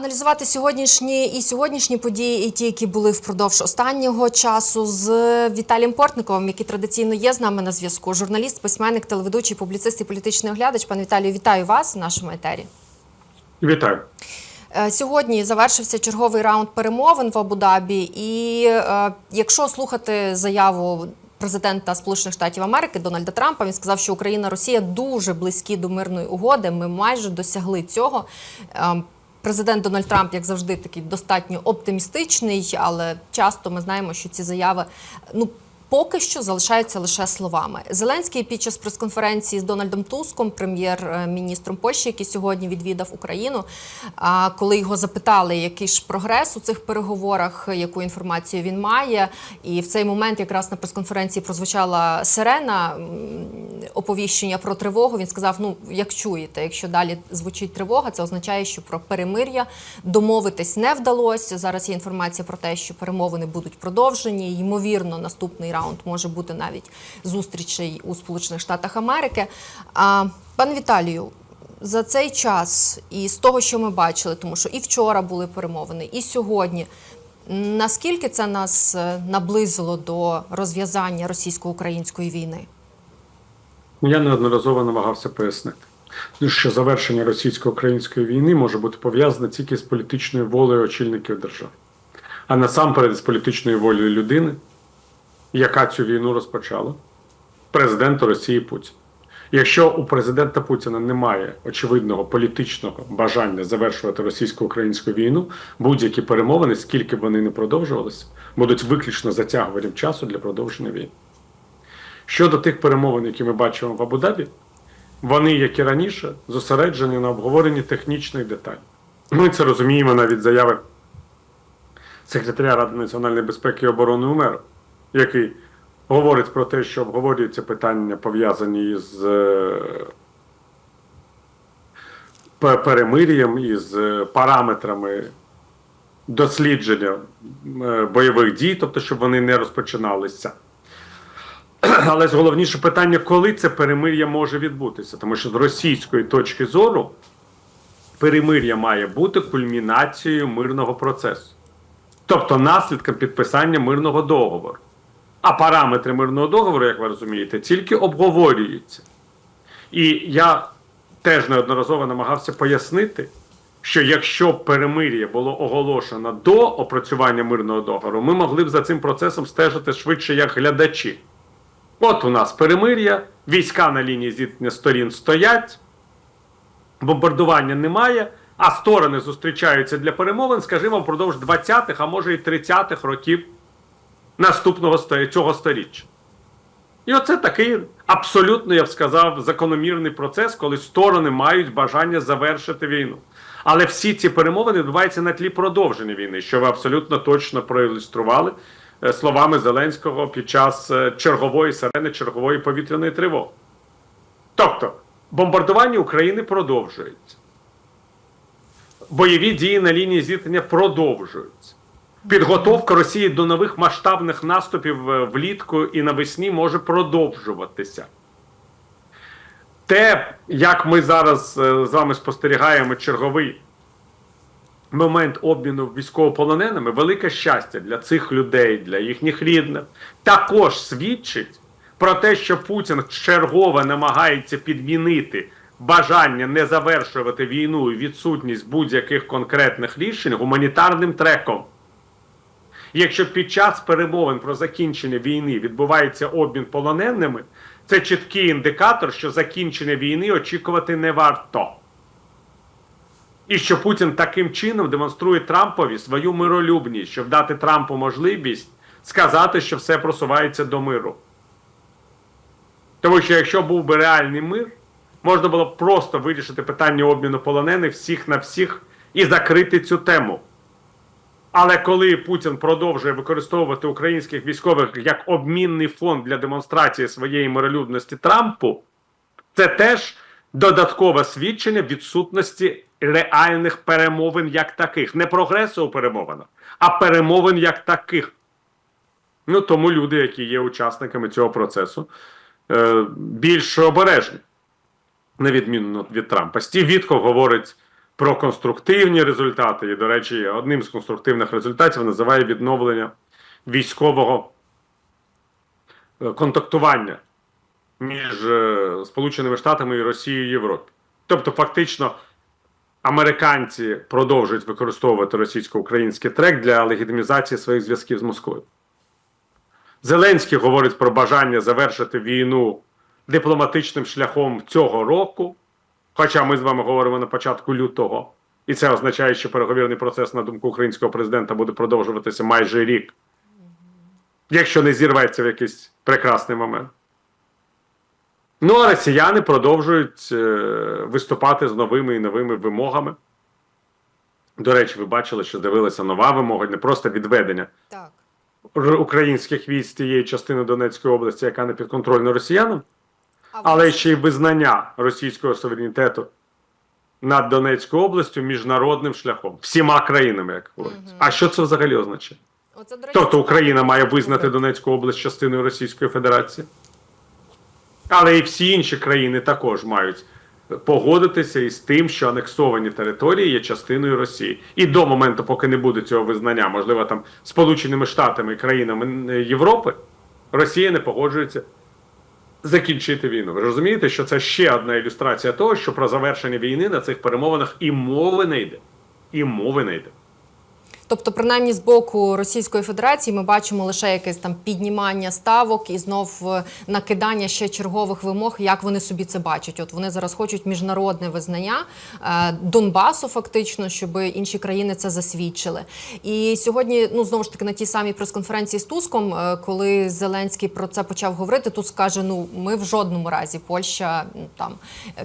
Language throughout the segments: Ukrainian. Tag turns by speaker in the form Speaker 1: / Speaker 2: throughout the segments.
Speaker 1: аналізувати сьогоднішні і сьогоднішні події, і ті, які були впродовж останнього часу, з Віталієм Портниковим, який традиційно є з нами на зв'язку. Журналіст, письменник, телеведучий, публіцист і політичний оглядач. Пане Віталію, вітаю вас в нашому етері.
Speaker 2: Вітаю.
Speaker 1: Е, Сьогодні завершився черговий раунд перемовин в Абу-Дабі, і е, якщо слухати заяву президента Сполучених Штатів Америки Дональда Трампа, він сказав, що Україна Росія дуже близькі до мирної угоди. Ми майже досягли цього. Е, Президент Дональд Трамп, як завжди, такий достатньо оптимістичний, але часто ми знаємо, що ці заяви ну. Поки що залишаються лише словами. Зеленський під час прес-конференції з Дональдом Туском, прем'єр-міністром Польщі, який сьогодні відвідав Україну. А коли його запитали, який ж прогрес у цих переговорах, яку інформацію він має, і в цей момент якраз на прес-конференції прозвучала сирена оповіщення про тривогу. Він сказав: Ну, як чуєте, якщо далі звучить тривога, це означає, що про перемир'я домовитись не вдалося. Зараз є інформація про те, що перемовини будуть продовжені. Ймовірно, наступний раунд може бути навіть зустрічей у Сполучених Штатах Америки. А пане Віталію. За цей час і з того, що ми бачили, тому що і вчора були перемовини, і сьогодні. Наскільки це нас е, наблизило до розв'язання російсько-української війни?
Speaker 2: Я неодноразово намагався пояснити, що завершення російсько-української війни може бути пов'язане тільки з політичною волею очільників держав, а насамперед з політичною волею людини, яка цю війну розпочала, президента Росії Путін. Якщо у президента Путіна немає очевидного політичного бажання завершувати російсько-українську війну, будь-які перемовини, скільки б вони не продовжувалися, будуть виключно затягуванням часу для продовження війни. Щодо тих перемовин, які ми бачимо в Абу-Дабі, вони, як і раніше, зосереджені на обговоренні технічних деталей. Ми це розуміємо навіть заяви секретаря Ради національної безпеки і оборони УМЕРу, який говорить про те, що обговорюються питання, пов'язані з е, перемир'ям і з е, параметрами дослідження е, бойових дій, тобто, щоб вони не розпочиналися. Але ж головніше питання, коли це перемир'я може відбутися, тому що з російської точки зору перемир'я має бути кульмінацією мирного процесу, тобто наслідком підписання мирного договору. А параметри мирного договору, як ви розумієте, тільки обговорюються. І я теж неодноразово намагався пояснити, що якщо перемир'я було оголошено до опрацювання мирного договору, ми могли б за цим процесом стежити швидше як глядачі. От у нас перемир'я, війська на лінії зіткнення сторін стоять, бомбардування немає, а сторони зустрічаються для перемовин, скажімо, впродовж 20-х, а може і 30-х років наступного цього сторіччя. І оце такий абсолютно, я б сказав, закономірний процес, коли сторони мають бажання завершити війну. Але всі ці перемовини відбуваються на тлі продовження війни, що ви абсолютно точно проілюстрували словами Зеленського під час е, чергової сирени, чергової повітряної тривоги. Тобто, бомбардування України продовжується. Бойові дії на лінії зіткнення продовжуються. Підготовка Росії до нових масштабних наступів е, влітку і навесні може продовжуватися. Те, як ми зараз е, з вами спостерігаємо черговий момент обміну військовополоненими, велике щастя для цих людей, для їхніх рідних, також свідчить про те, що Путін чергово намагається підмінити бажання не завершувати війну і відсутність будь-яких конкретних рішень гуманітарним треком. Якщо під час перемовин про закінчення війни відбувається обмін полоненими, це чіткий індикатор, що закінчення війни очікувати не варто. І що Путін таким чином демонструє Трампові свою миролюбність, щоб дати Трампу можливість сказати, що все просувається до миру. Тому що якщо був би реальний мир, можна було б просто вирішити питання обміну полонених всіх на всіх і закрити цю тему. Але коли Путін продовжує використовувати українських військових як обмінний фонд для демонстрації своєї миролюбності Трампу, це теж додаткове свідчення відсутності реальних перемовин як таких. Не прогресу у перемовинах, а перемовин як таких. Ну тому люди, які є учасниками цього процесу, е, більш обережні, на відміну від Трампа. Стів Вітков говорить про конструктивні результати. І, до речі, одним з конструктивних результатів називає відновлення військового е, контактування між е, Сполученими Штатами і Росією і Європі. Тобто, фактично, американці продовжують використовувати російсько-український трек для легітимізації своїх зв'язків з Москвою. Зеленський говорить про бажання завершити війну дипломатичним шляхом цього року. Хоча ми з вами говоримо на початку лютого, і це означає, що переговірний процес, на думку українського президента, буде продовжуватися майже рік, якщо не зірветься в якийсь прекрасний момент. Ну, а росіяни продовжують е, виступати з новими і новими вимогами. До речі, ви бачили, що з'явилася нова вимога, не просто відведення
Speaker 1: Так.
Speaker 2: українських військ тієї частини Донецької області, яка не підконтрольна росіянам,
Speaker 1: А
Speaker 2: але ще й визнання російського суверенітету над Донецькою областю міжнародним шляхом, всіма країнами, як говориться. А що це взагалі означає?
Speaker 1: оце, до речі,
Speaker 2: Тобто Україна має визнати. Донецьку область частиною Російської Федерації. Але і всі інші країни також мають погодитися із тим, що анексовані території є частиною Росії. І до моменту, поки не буде цього визнання, можливо, там Сполученими Штатами і країнами е, Європи, Росія не погоджується закінчити війну. Ви розумієте, що це ще одна ілюстрація того, що про завершення війни на цих перемовинах і мови не йде. І мови не йде.
Speaker 1: Тобто, принаймні, з боку Російської Федерації ми бачимо лише якесь там піднімання ставок і знов е, накидання ще чергових вимог, як вони собі це бачать. От вони зараз хочуть міжнародне визнання е, Донбасу, фактично, щоб інші країни це засвідчили. І сьогодні, ну знову ж таки, на тій самій прес-конференції з Туском, е, коли Зеленський про це почав говорити, Туск каже: ну ми в жодному разі, Польща там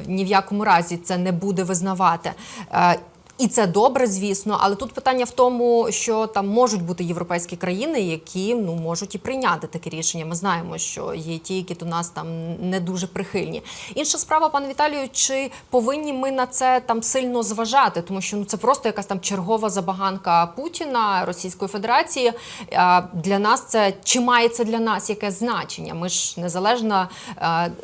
Speaker 1: ні в якому разі це не буде визнавати. І це добре, звісно, але тут питання в тому, що там можуть бути європейські країни, які ну можуть і прийняти таке рішення. Ми знаємо, що є ті, які до нас там не дуже прихильні. Інша справа, пане Віталію, чи повинні ми на це там сильно зважати, тому що ну це просто якась там чергова забаганка Путіна Російської Федерації. Для нас це чи має це для нас яке значення? Ми ж незалежна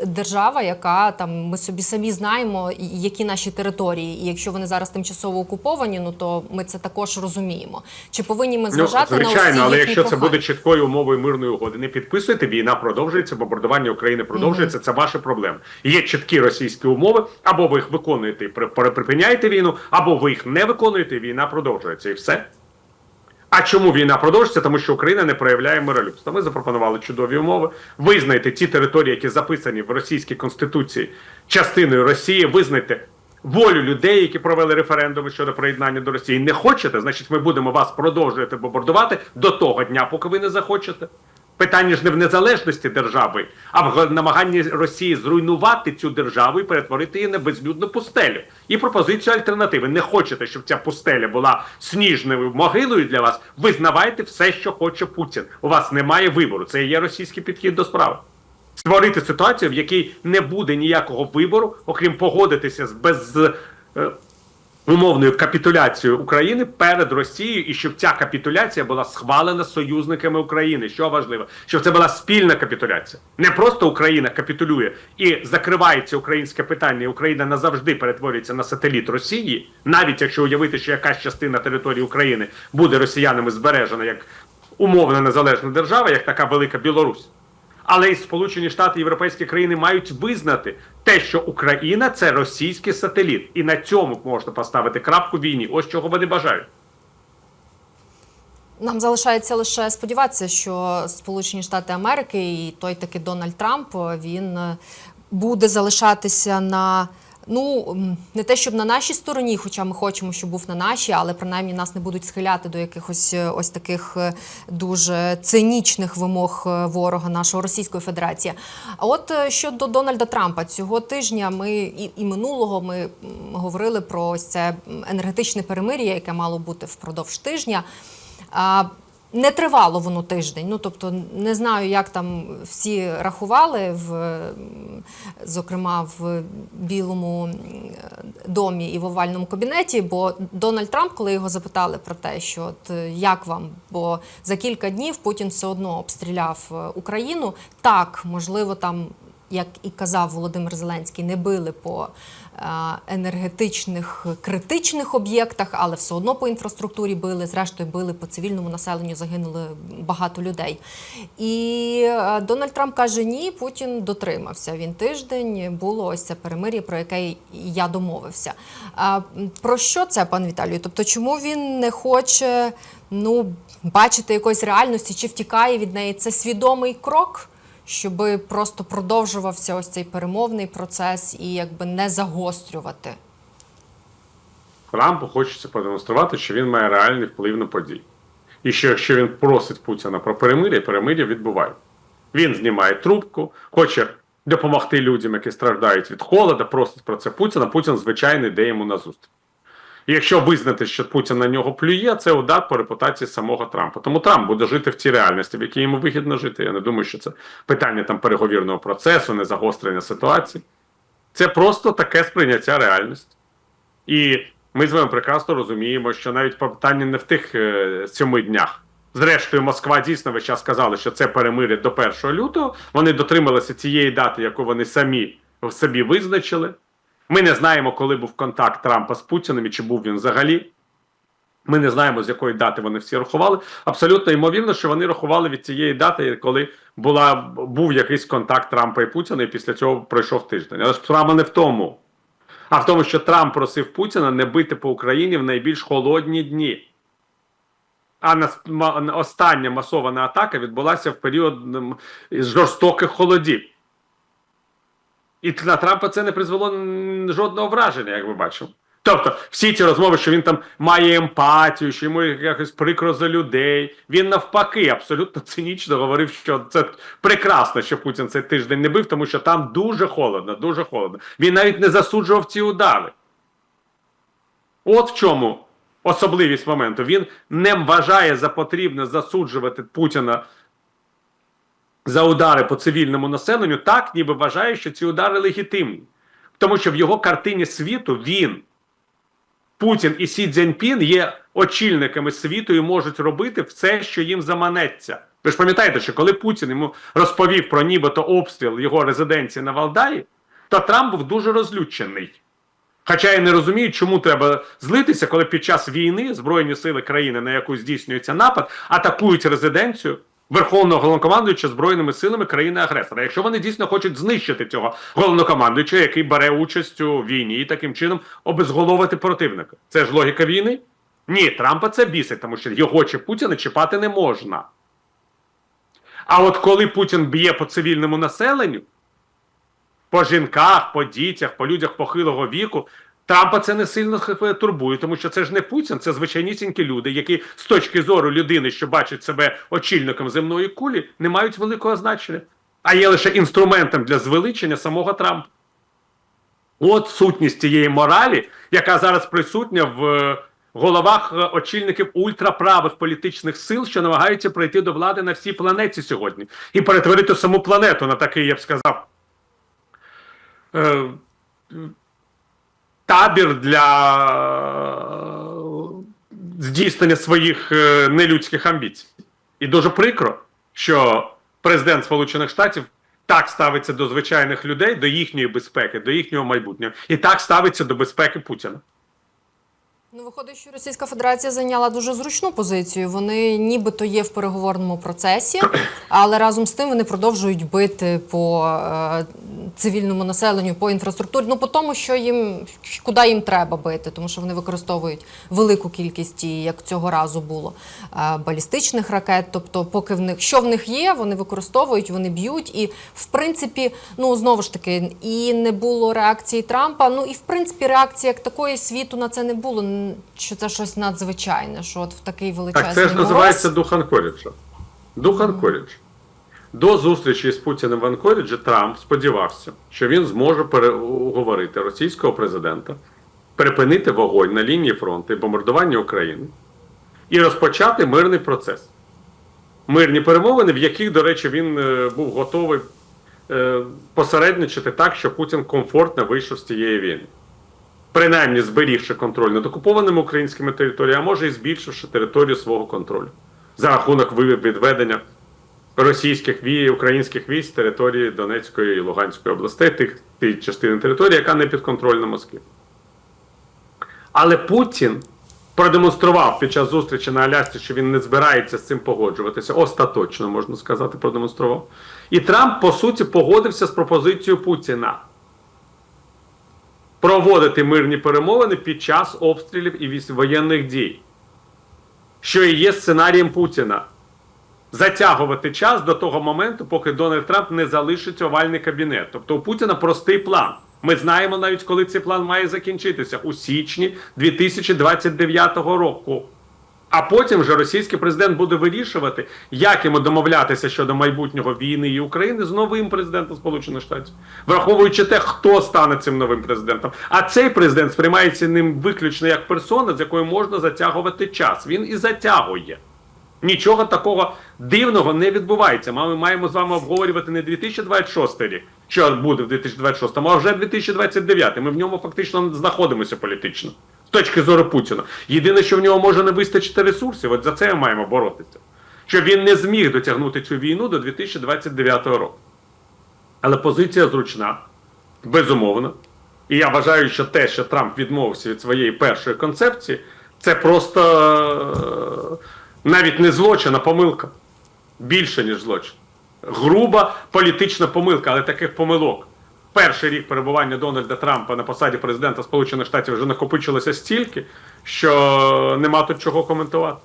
Speaker 1: держава, яка там ми собі самі знаємо, які наші території, і якщо вони зараз тимчасово окуповані, ну то ми це також розуміємо. Чи повинні ми зважати
Speaker 2: ну,
Speaker 1: на
Speaker 2: звичайно,
Speaker 1: усі
Speaker 2: але якщо це буде чіткою умовою мирної угоди, не підписуєте, війна продовжується, бомбардування України продовжується. Це ваша проблема. Є чіткі російські умови, або ви їх виконуєте і при- при- припиняєте війну, або ви їх не виконуєте, і війна продовжується, і все. А чому війна продовжується? Тому що Україна не проявляє миролюбства. Ми запропонували чудові умови. Визнайте ті території, які записані в російській конституції частиною Росії. Визнайте волю людей, які провели референдуми щодо приєднання до Росії. Не хочете? Значить, ми будемо вас продовжувати бомбардувати до того дня, поки ви не захочете. Питання ж не в незалежності держави, а в намаганні Росії зруйнувати цю державу і перетворити її на безлюдну пустелю. І пропозицію альтернативи. Не хочете, щоб ця пустеля була сніжною могилою для вас. Визнавайте все, що хоче Путін. У вас немає вибору. Це є російський підхід до справи. Створити ситуацію, в якій не буде ніякого вибору, окрім погодитися з без. е, умовною капітуляцією України перед Росією, і щоб ця капітуляція була схвалена союзниками України. Що важливо, щоб це була спільна капітуляція. Не просто Україна капітулює і закривається українське питання, і Україна назавжди перетворюється на сателіт Росії, навіть якщо уявити, що якась частина території України буде росіянами збережена як умовна незалежна держава, як така велика Білорусь. Але і Сполучені Штати і європейські країни мають визнати те, що Україна це російський сателіт, і на цьому можна поставити крапку війні. Ось чого вони бажають.
Speaker 1: Нам залишається лише сподіватися, що Сполучені Штати Америки і той таки Дональд Трамп він буде залишатися на. Ну не те, щоб на нашій стороні, хоча ми хочемо, щоб був на нашій, але принаймні нас не будуть схиляти до якихось е, ось таких е, дуже цинічних вимог е, ворога нашого Російської Федерації. А от щодо Дональда Трампа, цього тижня ми і, і минулого ми говорили про ось це енергетичне перемир'я, яке мало бути впродовж тижня. Не тривало воно тиждень. Ну тобто не знаю, як там всі рахували, в, зокрема в Білому домі і в овальному кабінеті. Бо Дональд Трамп, коли його запитали про те, що от е, як вам, бо за кілька днів Путін все одно обстріляв е, Україну. Так, можливо, там як і казав Володимир Зеленський, не били по е, енергетичних критичних об'єктах, але все одно по інфраструктурі били. Зрештою, били по цивільному населенню, загинули багато людей. І е, Дональд Трамп каже: ні, Путін дотримався. Він тиждень було ось це перемир'я, про яке я домовився. Про що це, пан Віталію? Тобто, чому він не хоче ну, бачити якоїсь реальності чи втікає від неї? Це свідомий крок, щоб просто продовжувався ось цей перемовний процес і якби не загострювати.
Speaker 2: Трампу хочеться продемонструвати, що він має реальний вплив на події. І що якщо він просить Путіна про перемир'я, перемир'я відбуває. Він знімає трубку, хоче допомогти людям, які страждають від холода, просить про це Путіна. Путін, звичайно, йде йому на зустріч. Якщо визнати, що Путін на нього плює, це удар по репутації самого Трампа. Тому Трамп буде жити в тій реальності, в якій йому вигідно жити. Я не думаю, що це питання там переговірного процесу, не загострення ситуації. Це просто таке сприйняття реальності. І ми з вами прекрасно розуміємо, що навіть питання не в тих е, днях. Зрештою, Москва дійсно весь час сказала, що це перемир'я до 1 лютого. Вони дотрималися цієї дати, яку вони самі в собі визначили. Ми не знаємо, коли був контакт Трампа з Путіним і чи був він взагалі. Ми не знаємо, з якої дати вони всі рахували. Абсолютно ймовірно, що вони рахували від цієї дати, коли була, був якийсь контакт Трампа і Путіна, і після цього пройшов тиждень. Але ж справа не в тому, а в тому, що Трамп просив Путіна не бити по Україні в найбільш холодні дні. А ма- остання масована атака відбулася в період жорстоких холодів. І на Трампа це не призвело жодного враження, як ми бачимо. Тобто, всі ці розмови, що він там має емпатію, що йому якось прикро за людей. Він навпаки абсолютно цинічно говорив, що це прекрасно, що Путін цей тиждень не бив, тому що там дуже холодно, дуже холодно. Він навіть не засуджував ці удари. От в чому особливість моменту. Він не вважає за потрібне засуджувати Путіна за удари по цивільному населенню, так ніби вважає, що ці удари легітимні. Тому що в його картині світу він, Путін і Сі Цзіньпін є очільниками світу і можуть робити все, що їм заманеться. Ви ж пам'ятаєте, що коли Путін йому розповів про нібито обстріл його резиденції на Валдаї, то Трамп був дуже розлючений. Хоча я не розумію, чому треба злитися, коли під час війни Збройні сили країни, на яку здійснюється напад, атакують резиденцію Верховного головнокомандуюча Збройними силами країни-агресора. Якщо вони дійсно хочуть знищити цього головнокомандуючого, який бере участь у війні і таким чином обезголовити противника. Це ж логіка війни? Ні, Трампа це бісить, тому що його чи Путіна чіпати не можна. А от коли Путін б'є по цивільному населенню, по жінках, по дітях, по людях похилого віку. Трампа це не сильно турбує, тому що це ж не Путін, це звичайнісінькі люди, які з точки зору людини, що бачить себе очільником земної кулі, не мають великого значення, а є лише інструментом для звеличення самого Трампа. От сутність тієї моралі, яка зараз присутня в е, головах е, очільників ультраправих політичних сил, що намагаються прийти до влади на всій планеті сьогодні і перетворити саму планету на такий, я б сказав, е, табір для е, здійснення своїх е, нелюдських амбіцій. І дуже прикро, що президент Сполучених Штатів так ставиться до звичайних людей, до їхньої безпеки, до їхнього майбутнього, і так ставиться до безпеки Путіна.
Speaker 1: Ну, виходить, що Російська Федерація зайняла дуже зручну позицію. Вони нібито є в переговорному процесі, але разом з тим вони продовжують бити по е, цивільному населенню, по інфраструктурі. Ну по тому, що їм куди їм треба бити, тому що вони використовують велику кількість, і як цього разу було е, балістичних ракет. Тобто, поки в них що в них є, вони використовують, вони б'ють. І в принципі, ну знову ж таки, і не було реакції Трампа. Ну і в принципі, реакції як такої світу на це не було. Що це щось надзвичайне, що от в такий величезний
Speaker 2: Так це ж називається дух Анкоріджа. Дух Анкоріджа. До зустрічі з Путіним в Анкоріджі Трамп сподівався, що він зможе переговорити російського президента, припинити вогонь на лінії фронту і бомбардування України і розпочати мирний процес. Мирні перемовини, в яких, до речі, він е, був готовий е, посередничати так, що Путін комфортно вийшов з цієї війни. Принаймні зберігши контроль над окупованими українськими територіями, а може і збільшивши територію свого контролю за рахунок відведення російських вій, українських військ з території Донецької і Луганської областей, тих тієї частини території, яка не підконтрольна Москві. Але Путін продемонстрував під час зустрічі на Алясці, що він не збирається з цим погоджуватися. Остаточно можна сказати, продемонстрував. І Трамп, по суті, погодився з пропозицією Путіна проводити мирні перемовини під час обстрілів і воєнних дій, що і є сценарієм Путіна. Затягувати час до того моменту, поки Дональд Трамп не залишить овальний кабінет. Тобто у Путіна простий план. Ми знаємо навіть, коли цей план має закінчитися у січні 2029 року. А потім вже російський президент буде вирішувати, як йому домовлятися щодо майбутнього війни і України з новим президентом Сполучених Штатів, враховуючи те, хто стане цим новим президентом. А цей президент сприймається ним виключно як персона, з якою можна затягувати час. Він і затягує. Нічого такого дивного не відбувається. Ми маємо з вами обговорювати не 2026 рік, що буде в 2026, а вже 2029. Ми в ньому фактично знаходимося політично точки зору Путіна. Єдине, що в нього може не вистачити ресурсів, от за це ми маємо боротися. Щоб він не зміг дотягнути цю війну до 2029 року. Але позиція зручна, безумовно. І я вважаю, що те, що Трамп відмовився від своєї першої концепції, це просто е, навіть не злочин, а помилка. Більше, ніж злочин. Груба політична помилка, але таких помилок. Перший рік перебування Дональда Трампа на посаді президента Сполучених Штатів вже накопичилося стільки, що нема тут чого коментувати.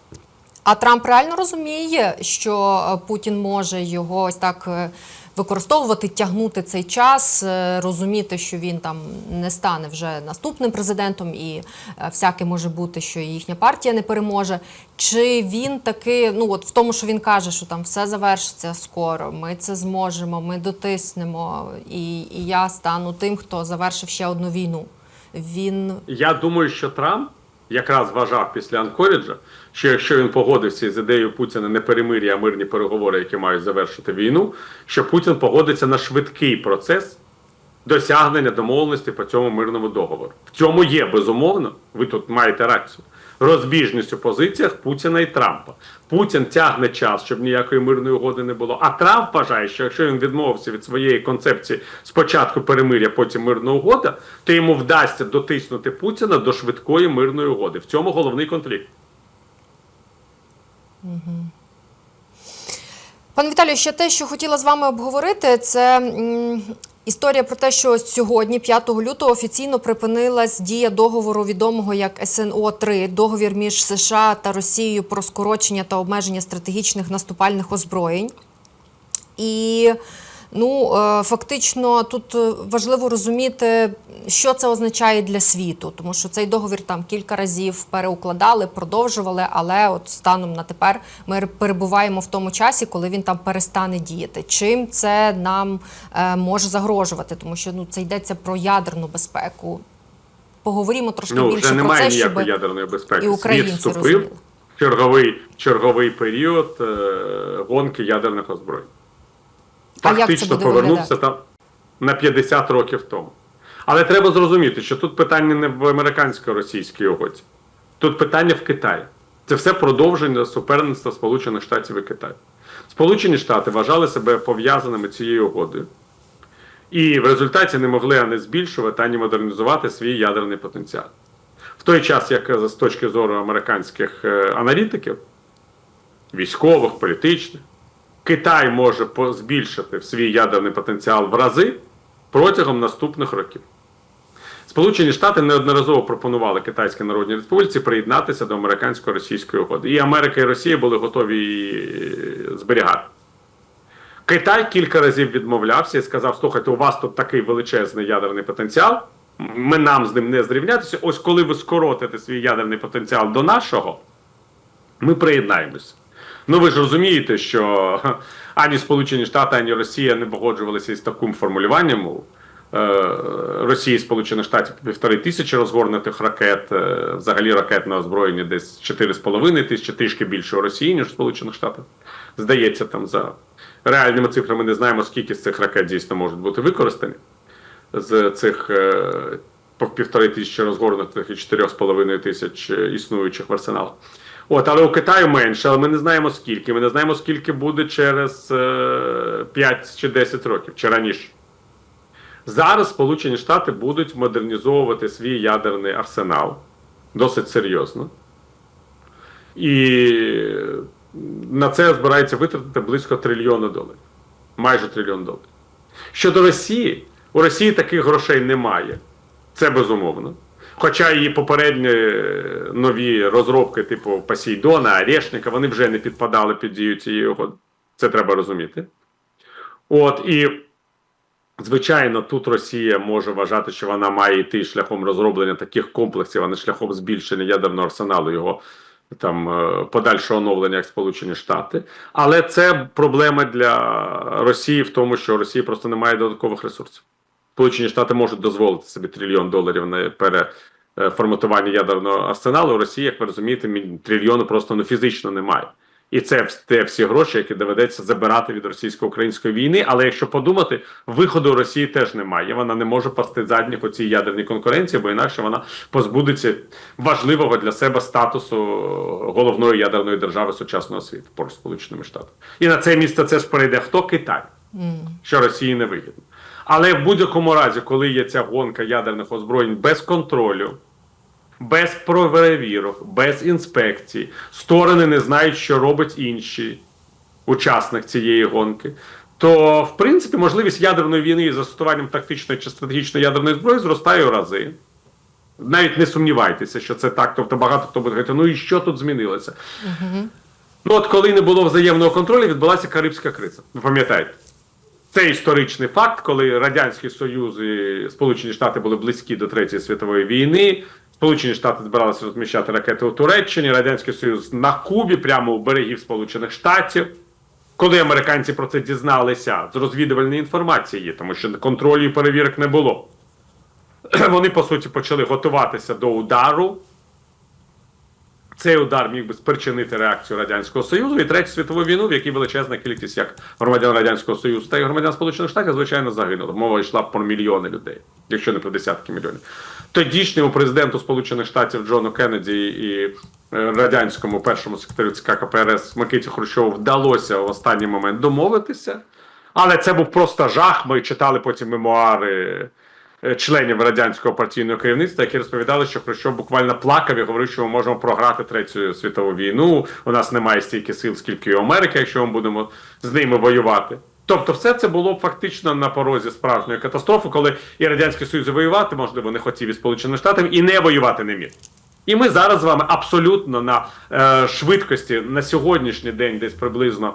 Speaker 1: А Трамп реально розуміє, що Путін може його ось так е, використовувати, тягнути цей час, е, розуміти, що він там не стане вже наступним президентом, і е, всяке може бути, що їхня партія не переможе. Чи він таки, ну от в тому, що він каже, що там все завершиться скоро, ми це зможемо, ми дотиснемо, і, і я стану тим, хто завершив ще одну війну. Він
Speaker 2: Я думаю, що Трамп якраз вважав після Анкоріджа, що якщо він погодився з ідеєю Путіна не перемир'я, а мирні переговори, які мають завершити війну, що Путін погодиться на швидкий процес досягнення домовленості по цьому мирному договору. В цьому є безумовно, ви тут маєте рацію. Розбіжність у позиціях Путіна і Трампа. Путін тягне час, щоб ніякої мирної угоди не було. А Трамп вважає, що якщо він відмовився від своєї концепції спочатку перемир'я, потім мирна угода, то йому вдасться дотиснути Путіна до швидкої мирної угоди. В цьому головний конфлікт.
Speaker 1: Пане Віталію, ще те, що хотіла з вами обговорити, це історія про те, що сьогодні, 5 лютого, офіційно припинилась дія договору відомого як СНО 3 договір між США та Росією про скорочення та обмеження стратегічних наступальних озброєнь. І ну, е, фактично тут е, важливо розуміти, що це означає для світу, тому що цей договір там кілька разів переукладали, продовжували, але от станом на тепер ми перебуваємо в тому часі, коли він там перестане діяти. Чим це нам е, може загрожувати? Тому що ну це йдеться про ядерну безпеку. Поговоримо трошки
Speaker 2: Ну,
Speaker 1: більше
Speaker 2: вже
Speaker 1: про
Speaker 2: немає
Speaker 1: це,
Speaker 2: ніякої
Speaker 1: щоб
Speaker 2: ядерної безпеки.
Speaker 1: і
Speaker 2: Світ вступив
Speaker 1: розуміли.
Speaker 2: в черговий, черговий період е, гонки ядерних озброєнь. Фактично повернувся там на 50 років тому. Але треба зрозуміти, що тут питання не в американсько-російській угоді. Тут питання в Китаї. Це все продовження суперництва Сполучених Штатів і Китаю. Сполучені Штати вважали себе пов'язаними цією угодою. І в результаті не могли ані збільшувати, ані модернізувати свій ядерний потенціал. В той час, як е, з точки зору американських е, аналітиків, військових, політичних, Китай може збільшити свій ядерний потенціал в рази протягом наступних років. Сполучені Штати неодноразово пропонували Китайській Народній Республіці приєднатися до американсько-російської угоди. І Америка і Росія були готові її е, зберігати. Китай кілька разів відмовлявся і сказав: слухайте, у вас тут такий величезний ядерний потенціал. Ми нам з ним не зрівнятися. Ось коли ви скоротите свій ядерний потенціал до нашого, ми приєднаємося. Ну ви ж розумієте, що ані Сполучені Штати, ані Росія не погоджувалися із таким формулюванням. е, Росії Сполучених Штатів півтори тисячі розгорнутих ракет, е, взагалі ракетне озброєння десь 4,5 тисячі, трішки більше у Росії, ніж Сполучених Штатах. Здається, там за реальними цифрами не знаємо, скільки з цих ракет дійсно можуть бути використані з цих е, півтори тисячі розгорнутих і чотирьох з половиною тисяч існуючих в арсеналах. От, але у Китаю менше, але ми не знаємо скільки. Ми не знаємо, скільки буде через е, 5 чи 10 років, чи раніше. Зараз Сполучені Штати будуть модернізовувати свій ядерний арсенал досить серйозно. І на це збирається витратити близько трильйона доларів. Майже трильйон доларів. Щодо Росії, у Росії таких грошей немає. Це безумовно. Хоча її попередні е, нові розробки, типу Посейдона, Орешника, вони вже не підпадали під дію цієї угоди. Це треба розуміти. От і Звичайно, тут Росія може вважати, що вона має йти шляхом розроблення таких комплексів, а не шляхом збільшення ядерного арсеналу його там е, подальшого оновлення як Сполучені Штати. Але це проблема для Росії в тому, що Росії просто немає додаткових ресурсів. Сполучені Штати можуть дозволити собі трильйон доларів на переформатування ядерного арсеналу. У Росії, як ви розумієте, мі- трильйону просто ну, фізично немає. І це те всі гроші, які доведеться забирати від російсько-української війни. Але якщо подумати, виходу Росії теж немає. Вона не може пасти задніх у цій ядерній конкуренції, бо інакше вона позбудеться важливого для себе статусу головної ядерної держави сучасного світу поруч Сполученими Штатами. І на це місце це ж перейде хто Китай, що Росії не вигідно. Але в будь-якому разі, коли є ця гонка ядерних озброєнь без контролю, без перевірок, без інспекцій, сторони не знають, що робить інші учасник цієї гонки. То, в принципі, можливість ядерної війни із застосуванням тактичної чи стратегічної ядерної зброї зростає у рази. Навіть не сумнівайтеся, що це так. Тобто багато хто буде говорити, ну і що тут змінилося? Ну, от коли не було взаємного контролю, відбулася Карибська криза. Ви пам'ятаєте? Це історичний факт, коли Радянський Союз і Сполучені Штати були близькі до Третьої світової війни. Сполучені Штати збиралися розміщати ракети у Туреччині, Радянський Союз на Кубі, прямо у берегів Сполучених Штатів. Коли американці про це дізналися з розвідувальної інформації, тому що контролю і перевірок не було. Вони, по суті, почали готуватися до удару. Цей удар міг би спричинити реакцію Радянського Союзу і Третю світову війну, в якій величезна кількість як громадян Радянського Союзу та й громадян Сполучених Штатів, звичайно, загинули. Мова йшла про мільйони людей, якщо не про десятки мільйонів. Тодішньому президенту Сполучених Штатів Джону Кеннеді і е, радянському першому секретарю ЦК КПРС Микиті Хрущову вдалося в останній момент домовитися. Але це був просто жах. Ми читали потім мемуари членів радянського партійного керівництва, які розповідали, що Хрущов буквально плакав і говорив, що ми можемо програти третю світову війну. У нас немає стільки сил, скільки і Америки, якщо ми будемо з ними воювати. Тобто, все це було б фактично на порозі справжньої катастрофи, коли і радянський союз воювати, можливо, не хотів із Сполучених Штатів, і не воювати не міг. І ми зараз з вами абсолютно на е, швидкості на сьогоднішній день, десь приблизно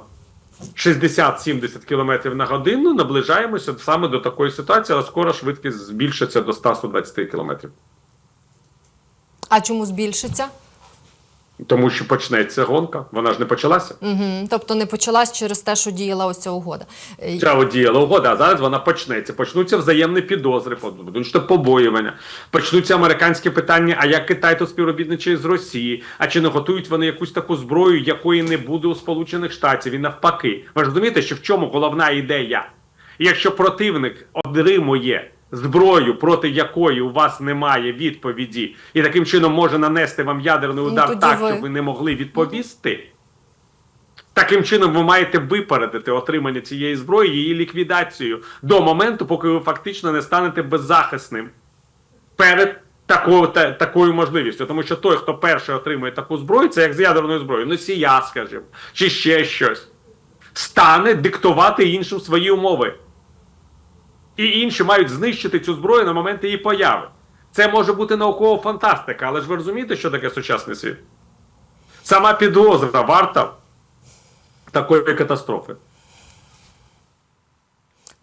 Speaker 2: 60-70 км на годину, наближаємося саме до такої ситуації, але скоро швидкість збільшиться до 100-120 км.
Speaker 1: А чому збільшиться?
Speaker 2: Тому що почнеться гонка, вона ж не почалася.
Speaker 1: Угу. Тобто не почалась через те, що діяла ось ця угода. Е,
Speaker 2: Ця діяла угода, а зараз вона почнеться. Почнуться взаємні підозри, будуть побоювання, почнуться американські питання, а як Китай тут співробітничає з Росії, а чи не готують вони якусь таку зброю, якої не буде у Сполучених Штатів і навпаки. Ви ж розумієте, що в чому головна ідея? Якщо противник отримує зброю, проти якої у вас немає відповіді, і таким чином може нанести вам ядерний
Speaker 1: Ну,
Speaker 2: удар
Speaker 1: тоді
Speaker 2: так,
Speaker 1: ви-
Speaker 2: щоб ви не могли відповісти. Таким чином, ви маєте випередити отримання цієї зброї, її ліквідацію до моменту, поки ви фактично не станете беззахисним перед такою, та, такою можливістю. Тому що той, хто перший отримує таку зброю, це як з ядерною зброєю, носія, скажімо, чи ще щось, стане диктувати іншим свої умови. І інші мають знищити цю зброю на момент її появи. Це може бути наукова фантастика, але ж ви розумієте, що таке сучасний світ? Сама підозра варта такої катастрофи.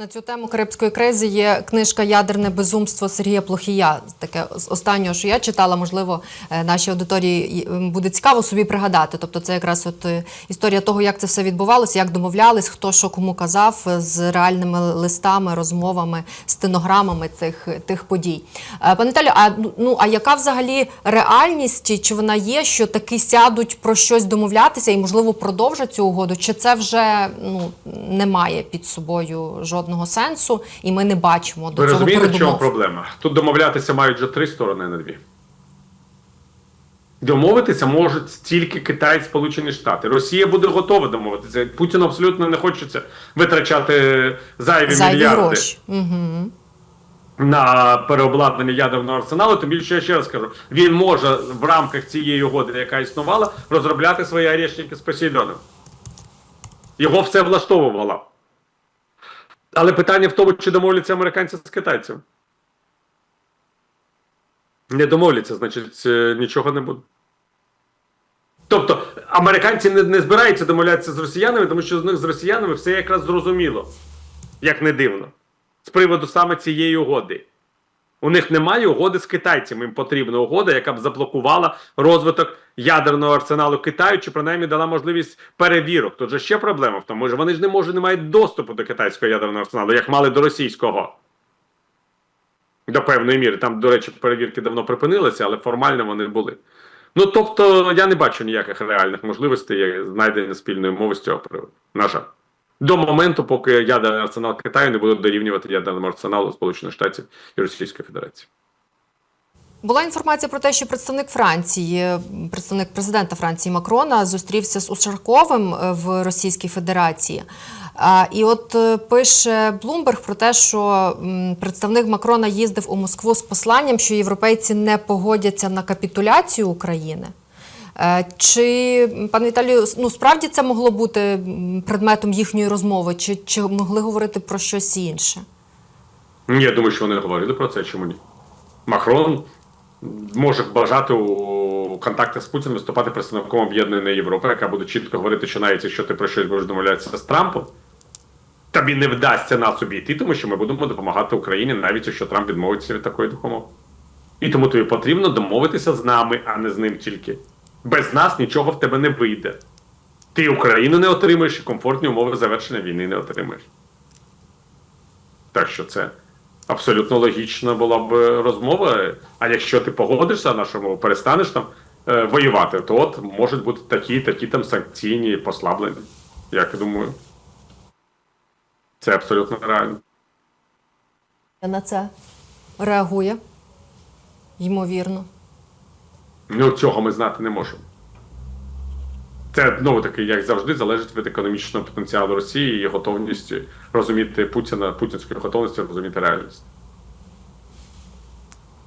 Speaker 1: На цю тему Карибської кризи є книжка Ядерне безумство Сергія Плохія. Таке з останнього, що я читала, можливо, е, нашій аудиторії буде цікаво собі пригадати. Тобто, це якраз от е, історія того, як це все відбувалося, як домовлялись, хто що кому казав, е, з реальними листами, розмовами, стенограмами цих тих подій. Пане Талю, а ну- ну а яка взагалі реальність? Чи вона є, що таки сядуть про щось домовлятися і можливо продовжать цю угоду? Чи це вже ну немає під собою жодних жодного сенсу, і ми не бачимо до
Speaker 2: Ви
Speaker 1: цього
Speaker 2: розумієте, в чому проблема? Тут домовлятися мають вже три сторони, а не дві. Домовитися можуть тільки Китай і Сполучені Штати. Росія буде готова домовитися. Путіну абсолютно не хочеться витрачати зайві,
Speaker 1: Зайві
Speaker 2: мільярди
Speaker 1: гроші. Угу.
Speaker 2: на переобладнання ядерного арсеналу. Тим більше я ще раз кажу, він може в рамках цієї угоди, яка існувала, розробляти свої орешники з Посейдоном. Його все влаштовувало. Але питання в тому, чи домовляться американці з китайцями. Не домовляться, значить, е, нічого не буде. Тобто, американці не, не збираються домовлятися з росіянами, тому що з них з росіянами все якраз зрозуміло, як не дивно, з приводу саме цієї угоди. У них немає угоди з китайцями. Їм потрібна угода, яка б заблокувала розвиток ядерного арсеналу Китаю, чи принаймні дала можливість перевірок. Тут же ще проблема в тому, що вони ж не можуть не мають доступу до китайського ядерного арсеналу, як мали до російського. До певної міри. Там, до речі, перевірки давно припинилися, але формально вони були. Ну тобто, я не бачу ніяких реальних можливостей знайдення спільної мови з цього приводу. На жаль. До моменту, поки ядерний арсенал Китаю не буде дорівнювати ядерному арсеналу Сполучених Штатів і Російської Федерації.
Speaker 1: Була інформація про те, що представник Франції, представник президента Франції Макрона, зустрівся з Ушарковим е, в Російській Федерації. І от е, пише Блумберг про те, що представник Макрона їздив у Москву з посланням, що європейці не погодяться на капітуляцію України. Е, Чи пане Віталію, ну справді це могло бути предметом їхньої розмови, чи, чи могли говорити про щось інше?
Speaker 2: Я думаю, що вони говорили про це, чому ні? Макрон може бажати у контактах з Путіним виступати представником об'єднаної Європи, яка буде чітко говорити, що навіть якщо ти про щось будеш домовлятися з Трампом, тобі не вдасться нас обійти, тому що ми будемо допомагати Україні, навіть якщо Трамп відмовиться від такої допомоги. І тому тобі потрібно домовитися з нами, а не з ним тільки. Без нас нічого в тебе не вийде. Ти Україну не отримаєш і комфортні умови завершення війни не отримаєш. Так що це абсолютно логічна була б розмова. А якщо ти погодишся на мову, перестанеш там е, воювати, то от можуть бути такі, такі там санкційні послаблення. Як я думаю, це абсолютно реально.
Speaker 1: На це реагує ймовірно.
Speaker 2: Ну, цього ми знати не можемо. Це знову таки, як завжди, залежить від економічного потенціалу Росії і готовності розуміти Путіна, путінської готовності розуміти реальність.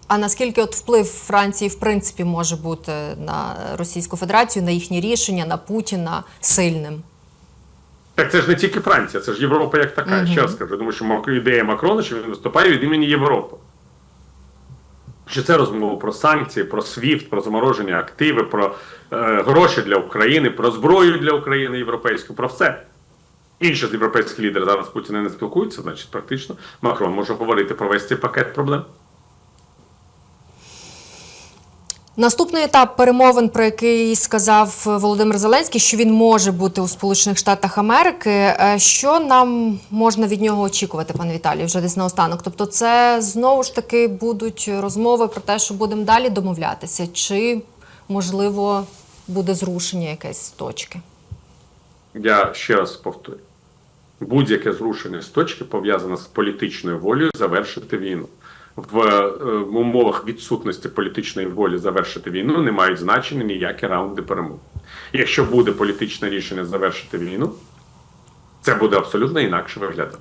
Speaker 1: А наскільки от вплив Франції в принципі може бути на Російську Федерацію, на їхні рішення, на Путіна сильним?
Speaker 2: Так це ж не тільки Франція, це ж Європа як така.
Speaker 1: Мгм.
Speaker 2: Ще раз кажу, тому що ідея Макрона, що він виступає від імені Європи. Що це розмова про санкції, про СВІФТ, про замороження активи, про е, гроші для України, про зброю для України європейську, про все. Інші з європейських лідерів зараз Путіна не спілкуються, значить, практично Макрон може говорити про весь цей пакет проблем.
Speaker 1: Наступний етап перемовин, про який сказав Володимир Зеленський, що він може бути у Сполучених Штатах Америки. Е, Що нам можна від нього очікувати, пане Віталію, вже десь наостанок? Тобто, це знову ж таки будуть розмови про те, що будемо далі домовлятися, чи можливо буде зрушення якесь з точки?
Speaker 2: Я ще раз повторю: будь-яке зрушення з точки пов'язане з політичною волею завершити війну. В е, умовах відсутності політичної волі завершити війну не мають значення ніякі раунди перемог. Якщо буде політичне рішення завершити війну, це буде абсолютно інакше виглядати.